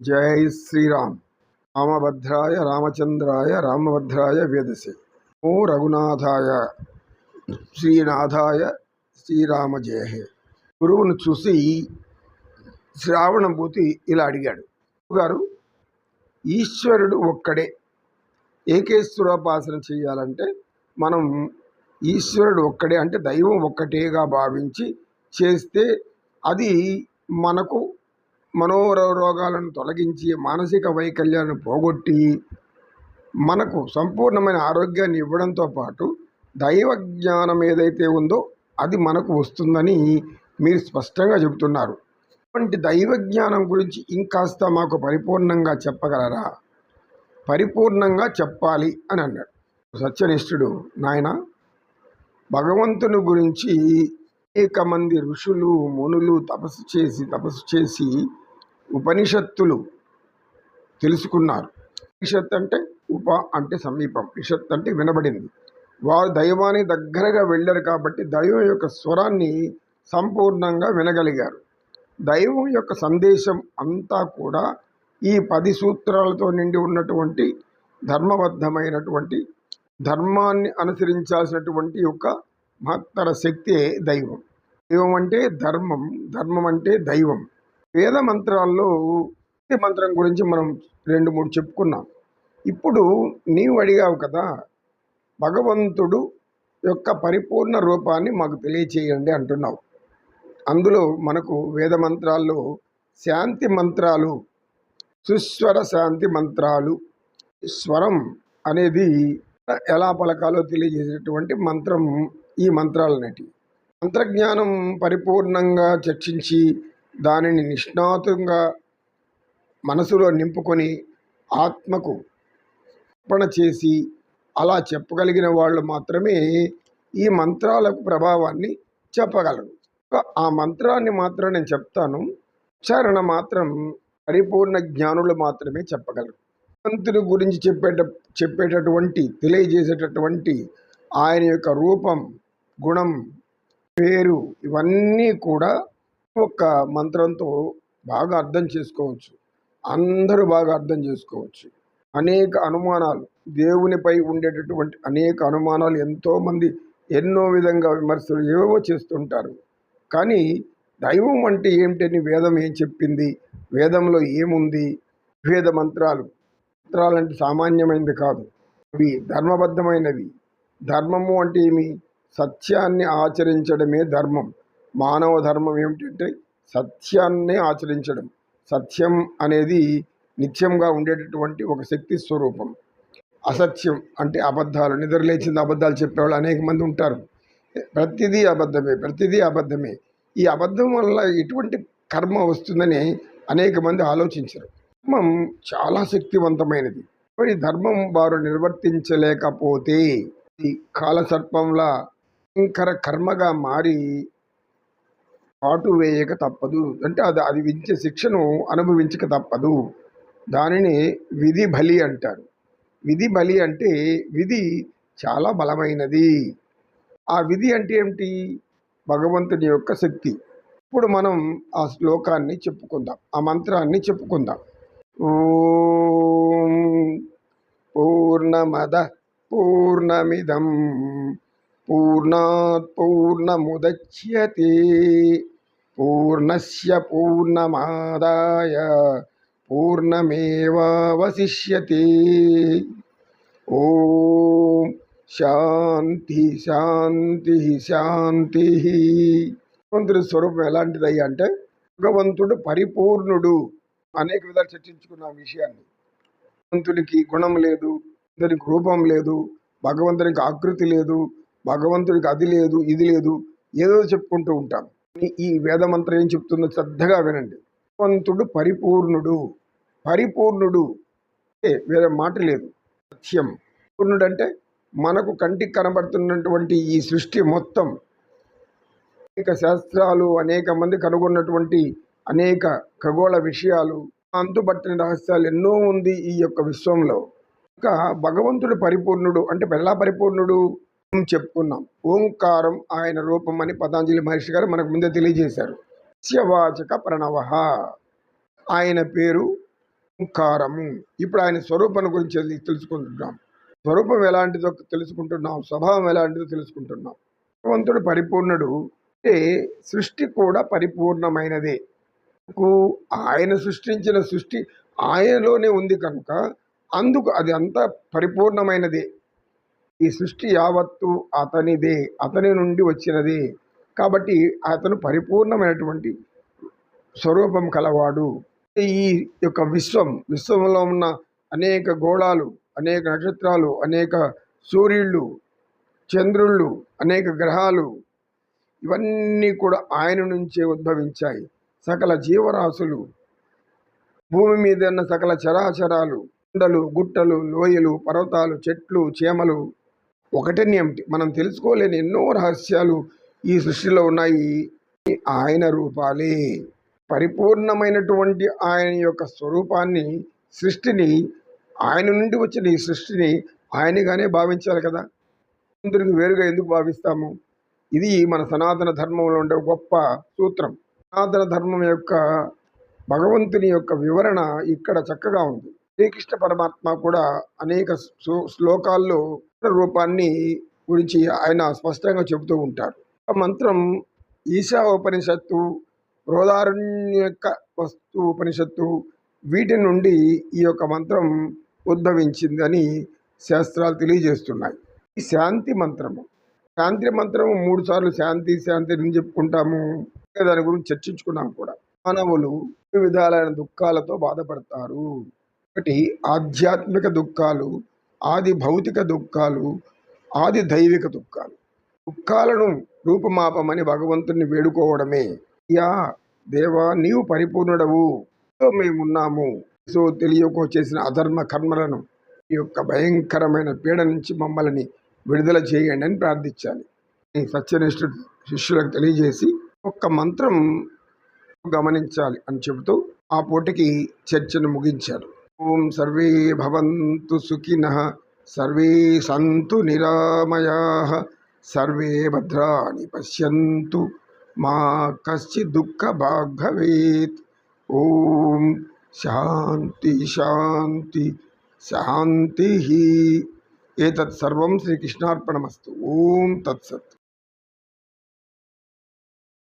జై శ్రీరామ్. రామభద్రాయ రామచంద్రాయ రామభద్రాయ వేదసే ఓ రఘునాథాయ శ్రీనాథాయ శ్రీరామ జయ హే గురువును చూసి శ్రావణభూతి ఇలా అడిగాడు. గారు ఈశ్వరుడు ఒక్కడే. ఏకేశ్వరోపాసన చేయాలంటే మనం ఈశ్వరుడు ఒక్కడే అంటే దైవం ఒక్కటేగా భావించి చేస్తే అది మనకు మనోరోగాలను తొలగించి మానసిక వైకల్యాన్ని పోగొట్టి మనకు సంపూర్ణమైన ఆరోగ్యాన్ని ఇవ్వడంతో పాటు దైవ జ్ఞానం ఏదైతే ఉందో అది మనకు వస్తుందని మీరు స్పష్టంగా చెబుతున్నారు. అటువంటి దైవ జ్ఞానం గురించి ఇంకాస్త మాకు పరిపూర్ణంగా చెప్పగలరా? పరిపూర్ణంగా చెప్పాలి అని అన్నాడు. సత్యనిష్ఠుడు నాయన భగవంతుని గురించి అనేక మంది ఋషులు మునులు తపస్సు చేసి తపస్సు చేసి ఉపనిషత్తులు తెలుసుకున్నారు. ఉపనిషత్ అంటే ఉప అంటే సమీపం. ఇషత్ అంటే వినబడింది. వారు దైవాన్ని దగ్గరగా వెళ్ళారు కాబట్టి దైవం యొక్క స్వరాన్ని సంపూర్ణంగా వినగలిగారు. దైవం యొక్క సందేశం అంతా కూడా ఈ పది సూత్రాలతో నిండి ఉన్నటువంటి ధర్మబద్ధమైనటువంటి ధర్మాన్ని అనుసరించాల్సినటువంటి యొక్క మహత్తర శక్తే దైవం. దైవం అంటే ధర్మం ధర్మం అంటే దైవం. వేద మంత్రాల్లో ఈ మంత్రం గురించి మనం రెండు మూడు చెప్పుకున్నాం. ఇప్పుడు నీవు అడిగావు కదా భగవంతుడు యొక్క పరిపూర్ణ రూపాన్ని మాకు తెలియచేయండి అంటున్నావు. అందులో మనకు వేద మంత్రాల్లో శాంతి మంత్రాలు సుస్వర శాంతి మంత్రాలు స్వరం అనేది ఎలా పలకాలో తెలియజేసేటువంటి మంత్రం ఈ మంత్రాలనేటి. మంత్రజ్ఞానం పరిపూర్ణంగా చర్చించి దానిని నిష్ణాతంగా మనసులో నింపుకొని ఆత్మకు అర్పణ చేసి అలా చెప్పగలిగిన వాళ్ళు మాత్రమే ఈ మంత్రాలకు ప్రభావాన్ని చెప్పగలరు. ఆ మంత్రాన్ని మాత్రం నేను చెప్తాను. ఉచ్చారణ మాత్రం పరిపూర్ణ జ్ఞానులు మాత్రమే చెప్పగలరు. భగవంతుని గురించి చెప్పేట చెప్పేటటువంటి తెలియజేసేటటువంటి ఆయన యొక్క రూపం గుణం పేరు ఇవన్నీ కూడా ఒక్క మంత్రంతో బాగా అర్థం చేసుకోవచ్చు. అందరూ బాగా అర్థం చేసుకోవచ్చు. అనేక అనుమానాలు దేవునిపై ఉండేటటువంటి అనేక అనుమానాలు ఎంతోమంది ఎన్నో విధంగా విమర్శలు ఏవేవో చేస్తుంటారు. కానీ దైవం అంటే ఏమిటని వేదం ఏం చెప్పింది? వేదంలో ఏముంది? వేద మంత్రాలు మంత్రాలు అంటే సామాన్యమైనది కాదు. అవి ధర్మబద్ధమైనవి. ధర్మము అంటే ఏమి? సత్యాన్ని ఆచరించడమే ధర్మం. మానవ ధర్మం ఏమిటంటే సత్యాన్ని ఆచరించడం. సత్యం అనేది నిత్యంగా ఉండేటటువంటి ఒక శక్తి స్వరూపం. అసత్యం అంటే అబద్ధాలు. నిద్రలేచింది అబద్ధాలు చెప్పేవాళ్ళు అనేక మంది ఉంటారు. ప్రతిదీ అబద్ధమే ప్రతిదీ అబద్ధమే. ఈ అబద్ధం వల్ల ఎటువంటి కర్మ వస్తుందని అనేక మంది ఆలోచించరు. ధర్మం చాలా శక్తివంతమైనది. మరి ధర్మం వారు నిర్వర్తించలేకపోతే ఈ కాలసర్పంలా భయంకర కర్మగా మారి పాటు వేయక తప్పదు. అంటే అది అది విధించే శిక్షను అనుభవించక తప్పదు. దానిని విధి బలి అంటారు. విధి బలి అంటే విధి చాలా బలమైనది. ఆ విధి అంటే ఏమిటి? భగవంతుని యొక్క శక్తి. ఇప్పుడు మనం ఆ శ్లోకాన్ని చెప్పుకుందాం. ఆ మంత్రాన్ని చెప్పుకుందాం. ఓం పూర్ణమద పూర్ణమిదం. పూర్ణాత్ పూర్ణముద్యతే. పూర్ణస్య పూర్ణమాదాయ పూర్ణమేవావశిష్యతే ఓం శాంతి శాంతి శాంతి భగవంతుడి స్వరూపం ఎలాంటిదయ్యా అంటే భగవంతుడు పరిపూర్ణుడు అనేక విధాలు చర్చించుకున్న విషయాన్ని. భగవంతునికి గుణం లేదు భగవంతునికి రూపం లేదు భగవంతునికి ఆకృతి లేదు భగవంతుడికి అది లేదు ఇది లేదు ఏదో చెప్పుకుంటూ ఉంటాం. ఈ వేదమంత్రం ఏం చెప్తుందో శ్రద్ధగా వినండి. భగవంతుడు పరిపూర్ణుడు. పరిపూర్ణుడు వేరే మాట లేదు. సత్యం. పూర్ణుడు అంటే మనకు కంటికి కనబడుతున్నటువంటి ఈ సృష్టి మొత్తం. అనేక శాస్త్రాలు అనేక మంది కనుగొన్నటువంటి అనేక ఖగోళ విషయాలు అంతుబట్టిన రహస్యాలు ఎన్నో ఉంది ఈ యొక్క విశ్వంలో. ఇంకా భగవంతుడు పరిపూర్ణుడు అంటే ఎలా పరిపూర్ణుడు? చెప్పుకున్నాం. ఓంకారం ఆయన రూపం అని పతాంజలి మహర్షి గారు మనకు ముందే తెలియజేశారు. శవాచక ప్రణవ. ఆయన పేరు ఓంకారము ఇప్పుడు ఆయన స్వరూపం గురించి తెలుసుకుంటున్నాం. స్వరూపం ఎలాంటిదో తెలుసుకుంటున్నాం. స్వభావం ఎలాంటిదో తెలుసుకుంటున్నాం. భగవంతుడు పరిపూర్ణుడు. అంటే సృష్టి కూడా పరిపూర్ణమైనదే. ఆయన సృష్టించిన సృష్టి ఆయనలోనే ఉంది కనుక అందుకు అది అంతా పరిపూర్ణమైనదే. ఈ సృష్టి యావత్తు అతనిదే అతని నుండి వచ్చినదే. కాబట్టి అతను పరిపూర్ణమైనటువంటి స్వరూపం కలవాడు. ఈ యొక్క విశ్వం విశ్వంలో ఉన్న అనేక గోళాలు అనేక నక్షత్రాలు అనేక సూర్యుళ్ళు చంద్రుళ్ళు అనేక గ్రహాలు ఇవన్నీ కూడా ఆయన నుంచే ఉద్భవించాయి. సకల జీవరాశులు భూమి మీద ఉన్న సకల చరాచరాలు కొండలు గుట్టలు లోయలు పర్వతాలు చెట్లు చేమలు ఒకటని ఏమిటి మనం తెలుసుకోలేని ఎన్నో రహస్యాలు ఈ సృష్టిలో ఉన్నాయి. ఆయన రూపాలే. పరిపూర్ణమైనటువంటి ఆయన యొక్క స్వరూపాన్ని సృష్టిని ఆయన నుండి వచ్చిన ఈ సృష్టిని ఆయనగానే భావించాలి కదా. అందరికి వేరుగా ఎందుకు భావిస్తాము? ఇది మన సనాతన ధర్మంలో ఉండే గొప్ప సూత్రం. సనాతన ధర్మం యొక్క భగవంతుని యొక్క వివరణ ఇక్కడ చక్కగా ఉంది. శ్రీకృష్ణ పరమాత్మ కూడా అనేక శ్లోకాల్లో రూపాన్ని గురించి ఆయన స్పష్టంగా చెబుతూ ఉంటారు. ఆ మంత్రం ఈశా ఉపనిషత్తు బృహదారణ్యక వస్తు ఉపనిషత్తు వీటి నుండి ఈ యొక్క మంత్రం ఉద్భవించిందని శాస్త్రాలు తెలియజేస్తున్నాయి. ఈ శాంతి మంత్రము శాంతి మంత్రము మూడు సార్లు శాంతి శాంతి అని చెప్పుకుంటాము. దాని గురించి చర్చించుకున్నాం కూడా. మానవులు వివిధ విధాలైన దుఃఖాలతో బాధపడతారు. ఒకటి ఆధ్యాత్మిక దుఃఖాలు ఆది భౌతిక దుఃఖాలు ఆది దైవిక దుఃఖాలు. దుఃఖాలను రూపమాపమని భగవంతుని వేడుకోవడమే. యా దేవా నీవు పరిపూర్ణుడవు. మేమున్నాము. సో తెలియకో చేసిన అధర్మ కర్మలను ఈ యొక్క భయంకరమైన పీడ నుంచి మమ్మల్ని విడుదల చేయండి అని ప్రార్థించాలి. ఈ సత్యనిష్ఠ శిష్యులకు తెలియజేసి ఒక్క మంత్రం గమనించాలి అని చెబుతూ ఆ పూటకి చర్చను ముగించారు. ओम सर्वे भवन्तु सुखिनः, सर्वे सन्तु निरामयाः, सर्वे भद्राणि पश्यन्तु, मा कश्चित् दुःखभाग् भवेत् ॐ शान्ति शान्ति, शान्तिः। एतत् सर्वं श्रीकृष्णार्पणमस्तु। ॐ तत्सत्।